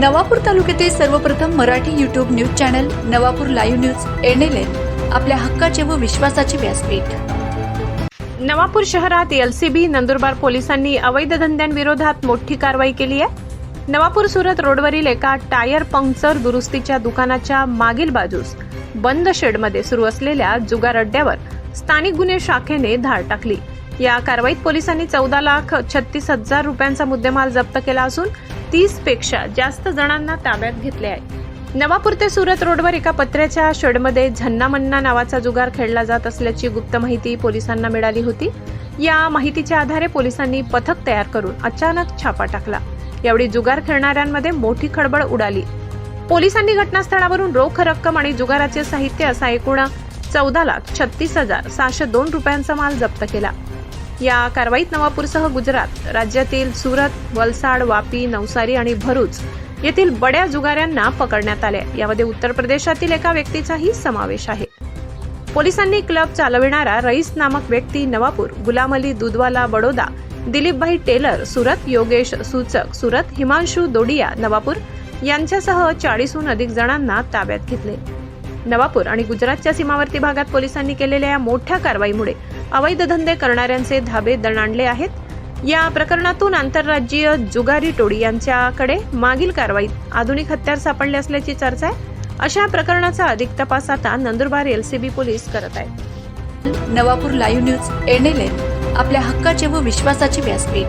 नवापूर तालुक्यातील सर्वप्रथम Marathi YouTube news channel Navapur live news NLN आपल्या हक्काचे व विश्वासाचे व्यासपीठ. नवापूर शहरात एलसीबी नंदुरबार पोलिसांनी अवैध धंद्यांविरोधात मोठी कारवाई केली आहे. नवापूर सुरत रोडवरील एका टायर पंक्चर दुरुस्तीच्या दुकानाच्या मागील बाजूस बंद शेडमध्ये सुरू असलेल्या जुगार अड्ड्यावर स्थानिक गुन्हे शाखेने धाड टाकली. या कारवाईत पोलिसांनी चौदा लाख छत्तीस हजार रुपयांचा मुद्देमाल जप्त केला असून तीसपेक्षा जास्त जणांना ताब्यात घेतले आहे. नवापूर ते सुरत रोडवर एका पत्र्याच्या शेडमध्ये झन्ना मन्ना नावाचा जुगार खेळला जात असल्याची गुप्त माहिती पोलिसांना मिळाली होती. या माहितीच्या आधारे पोलिसांनी पथक तयार करून अचानक छापा टाकला. यावेळी जुगार खेळणाऱ्यांमध्ये मोठी खळबळ उडाली. पोलिसांनी घटनास्थळावरून रोख रक्कम आणि जुगाराचे साहित्य असा एकूण चौदा लाख छत्तीस हजार सहाशे दोन रुपयांचा माल जप्त केला. या कारवाईत नवापूरसह गुजरात राज्यातील सुरत वलसाड वापी नवसारी आणि भरूच येथील बड्या जुगाऱ्यांना पकडण्यात आले. यामध्ये उत्तर प्रदेशातील एका व्यक्तीचाही समावेश आहे. पोलिसांनी क्लब चालविणारा रईस नामक व्यक्ती नवापूर गुलाम अली दुधवाला बडोदा दिलीपभाई टेलर सुरत योगेश सूचक सुरत हिमांशू दोडिया नवापूर यांच्यासह चाळीसहून अधिक जणांना ताब्यात घेतले. नवापूर आणि गुजरातच्या सीमावर्ती भागात पोलिसांनी केलेल्या या मोठ्या कारवाईमुळे अवैध धंदे करणाऱ्यांचे धाबे दणाणले आहेत. या प्रकरणातून आंतरराज्यीय जुगारी टोळी यांच्याकडे मागील कारवाईत आधुनिक हत्यार सापडले असल्याची चर्चा आहे. अशा प्रकरणाचा अधिक तपास आता नंदुरबार एलसीबी पोलीस करत आहेत. नवापूर लाईव्ह न्यूज एनएलएन आपल्या हक्काचे व विश्वासाचे व्यासपीठ.